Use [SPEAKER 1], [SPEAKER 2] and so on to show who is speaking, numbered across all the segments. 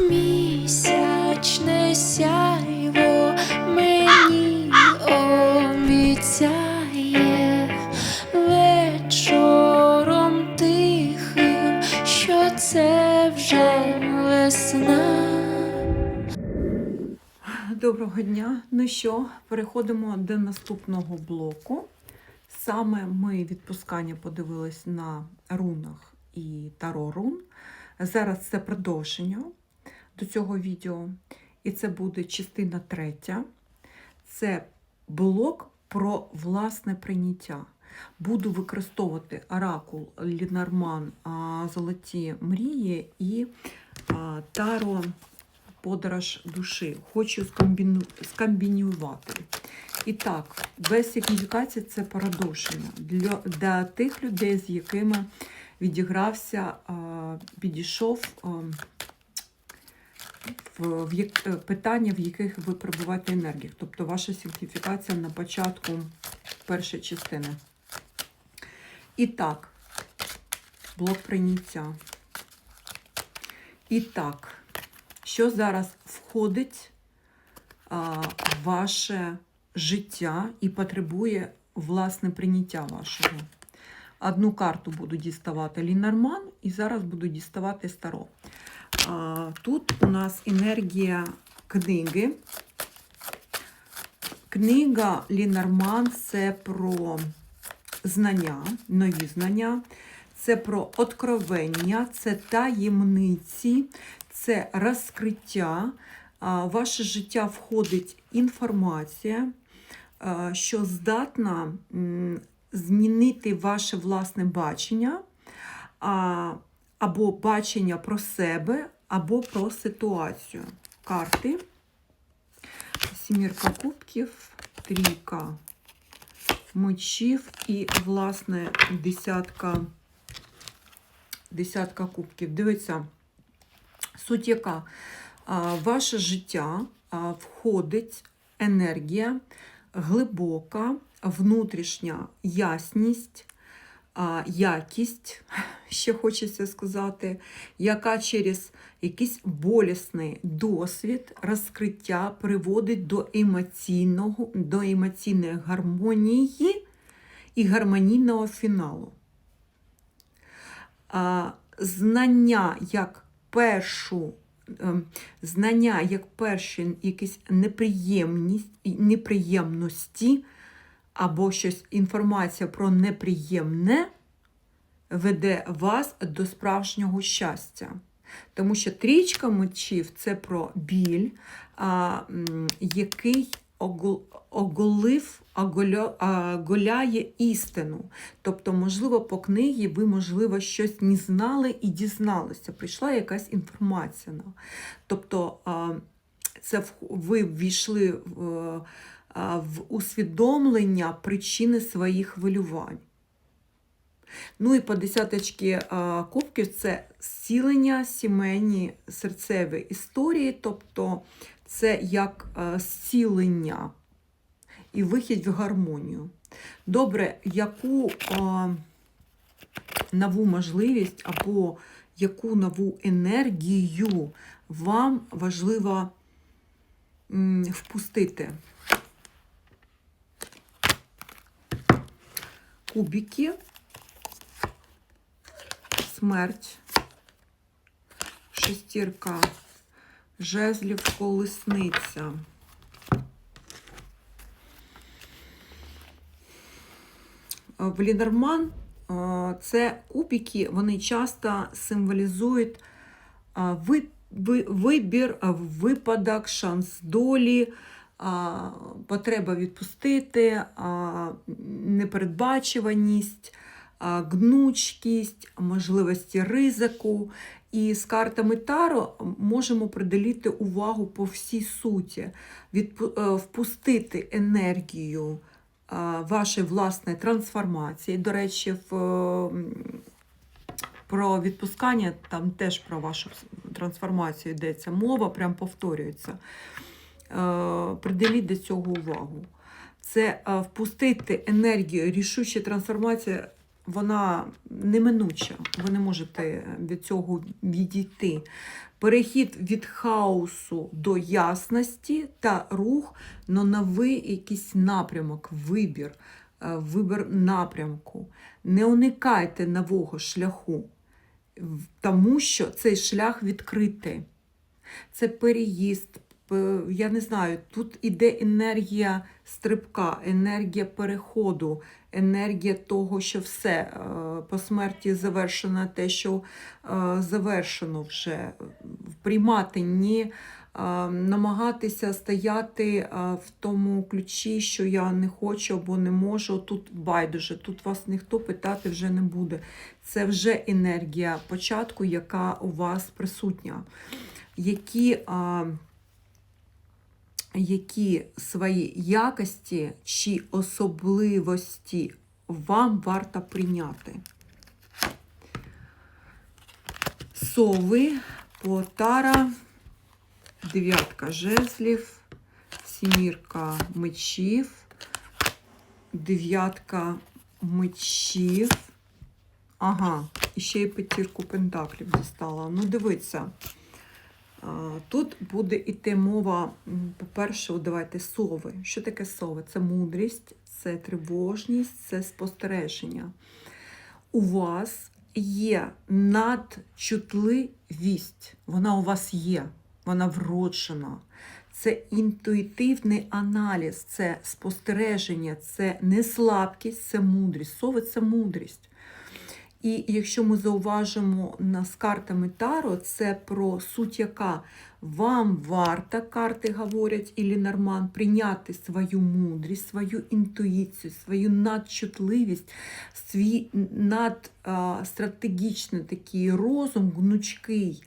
[SPEAKER 1] Місячне сяйво мені обіцяє вечором тихим, що це вже весна.
[SPEAKER 2] Доброго дня. Ну що, переходимо до наступного блоку. Саме ми відпускання подивились на рунах і таро рун. Зараз це продовження до цього відео. І це буде частина третя. Це блок про власне прийняття. Буду використовувати оракул Лінарман Золоті мрії і Таро Подорож душі. Хочу скомбінювати. І так, без сигніфікації це продовження для, для тих людей, з якими відігрався, підійшов в, е, питання, в яких ви перебуваєте енергії. Тобто ваша сигніфікація на початку першої частини. І так, блок прийняття. І так, що зараз входить а, в ваше життя і потребує власне прийняття вашого. Одну карту буду діставати Лінарман, і зараз буду діставати Старо. Тут у нас енергія книги. Книга Лінарман це про знання, нові знання, це про откровення, це таємниці, це розкриття. В ваше життя входить інформація, що здатна змінити ваше власне бачення, або бачення про себе, або про ситуацію. Карти. Сімірка кубків, трійка мечів і, власне, десятка, десятка кубків. Дивіться, суть яка? Ваше життя входить енергія, глибока, внутрішня ясність, якість, ще хочеться сказати, яка через якийсь болісний досвід розкриття приводить до емоційного, до емоційної гармонії і гармонійного фіналу. Знання як першу ем, знання як перші якісь неприємність, неприємності або щось інформація про неприємне веде вас до справжнього щастя. Тому що трічка мечів це про біль, а, який оголив, оголя- оголяє істину. Тобто, можливо, по книгі ви, можливо, щось не знали і дізналися. Прийшла якась інформація. Тобто, це ви ввійшли в, в усвідомлення причини своїх хвилювань. Ну і по десяточки кубків це зцілення сімейні серцеві історії, тобто це як зцілення і вихід в гармонію. Добре, яку нову можливість або яку нову енергію вам важливо впустити? Кубики. Смерть, шестірка, жезлів, колесниця. В Лінерман е, це кубики, вони часто символізують е, ви- ви- вибір, е, випадок, шанс долі, потреба відпустити, непередбачуваність, гнучкість, можливості ризику. І з картами Таро можемо приділити увагу по всій суті, е, впустити енергію вашої власної трансформації. До речі, в, про відпускання там теж про вашу трансформацію йдеться мова, прям повторюється. Е, Приділіть до цього увагу. Це е, впустити енергію, рішуча трансформація вона неминуча. Ви не можете від цього відійти. Перехід від хаосу до ясності та рух на новий якийсь напрямок, вибір, е, вибір напрямку. Не уникайте нового шляху, тому що цей шлях відкритий. Це переїзд. Я не знаю, тут іде енергія стрибка, енергія переходу, енергія того, що все е, по смерті завершено, те, що е, завершено вже. Приймати, не е, намагатися стояти е, в тому ключі, що я не хочу або не можу. Тут байдуже, тут вас ніхто питати вже не буде. Це вже енергія початку, яка у вас присутня. Які, які свої якості чи особливості вам варто прийняти? Сови, Потара, дев'ятка жезлів, сімірка мечів, дев'ятка мечів. Ага, і ще й п'ятірку пентаклів дістала. Ну, дивіться. Тут буде іти мова, по-перше, давайте сови. Що таке сови? Це мудрість, це тривожність, це спостереження. У вас є надчутливість. Вона у вас є, вона вроджена. Це інтуїтивний аналіз, це спостереження, це не слабкість, це мудрість. Сови це мудрість. І якщо ми зауважимо з картами Таро, це про суть, яка вам варто, карти говорять, і Лінорман, прийняти свою мудрість, свою інтуїцію, свою надчутливість, свій надстратегічний такий розум, гнучкий,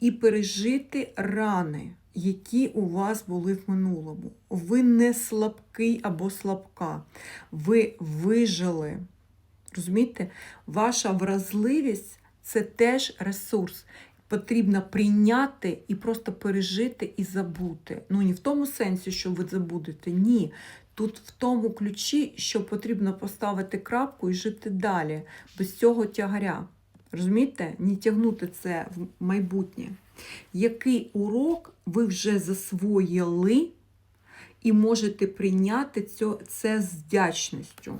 [SPEAKER 2] і пережити рани, які у вас були в минулому. Ви не слабкий або слабка, ви вижили. Розумієте, ваша вразливість це теж ресурс. Потрібно прийняти і просто пережити і забути. Ну, не в тому сенсі, що ви забудете. Ні. Тут в тому ключі, що потрібно поставити крапку і жити далі, без цього тягаря. Розумієте? Не тягнути це в майбутнє. Який урок ви вже засвоїли і можете прийняти це з вдячністю?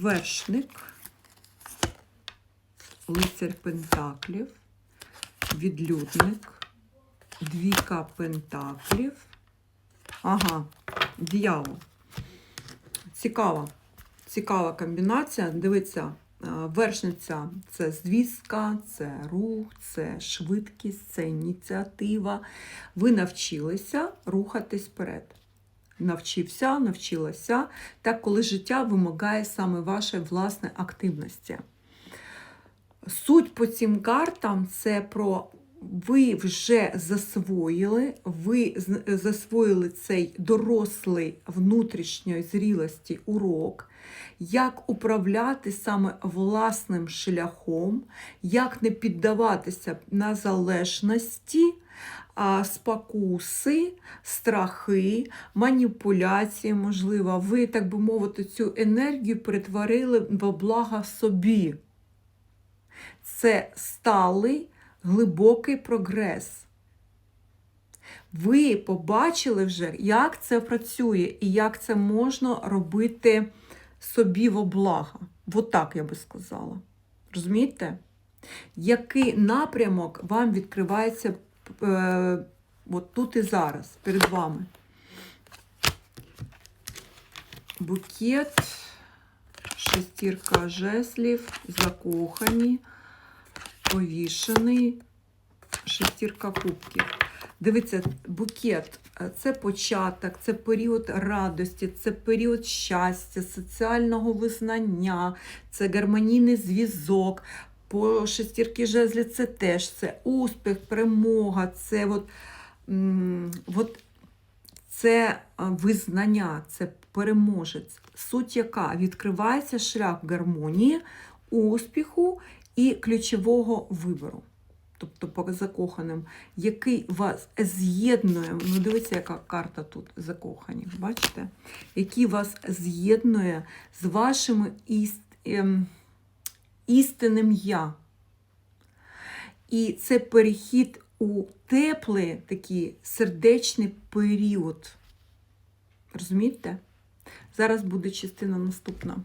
[SPEAKER 2] Вершник, лицар Пентаклів, відлюдник, двійка Пентаклів. Ага, дьявол. Цікава. Цікава комбінація. Дивіться, е, вершниця це звістка, це рух, це швидкість, це ініціатива. Ви навчилися рухатись вперед навчився, навчилася, так коли життя вимагає саме вашої власної активності. Суть по цим картам це про ви вже засвоїли, ви засвоїли цей дорослий внутрішньої зрілості урок, як управляти саме власним шляхом, як не піддаватися на залежності, спокуси, страхи, маніпуляції, можливо, ви, так би мовити, цю енергію перетворили во благо собі. Це сталий глибокий прогрес. Ви побачили вже, як це працює і як це можна робити собі во благо. От так я би сказала. Розумієте? Який напрямок вам відкривається е, от тут і зараз перед вами? Букет, шестірка жеслів, закохані, повішений, шестірка кубків. Дивіться, букет е, це початок, це період радості, це період щастя, соціального визнання, це гармонійний зв'язок. По шестірки жезлі це теж це успіх, перемога, це от, от це визнання, це переможець. Суть яка відкривається шлях гармонії, успіху і ключового вибору. тобто по закоханим, який вас з'єднує. Ну, дивіться, яка карта тут закоханих, бачите? Який вас з'єднує з вашими іст, ем, істинним я. І це перехід у теплий такий сердечний період. Розумієте? Зараз буде частина наступна.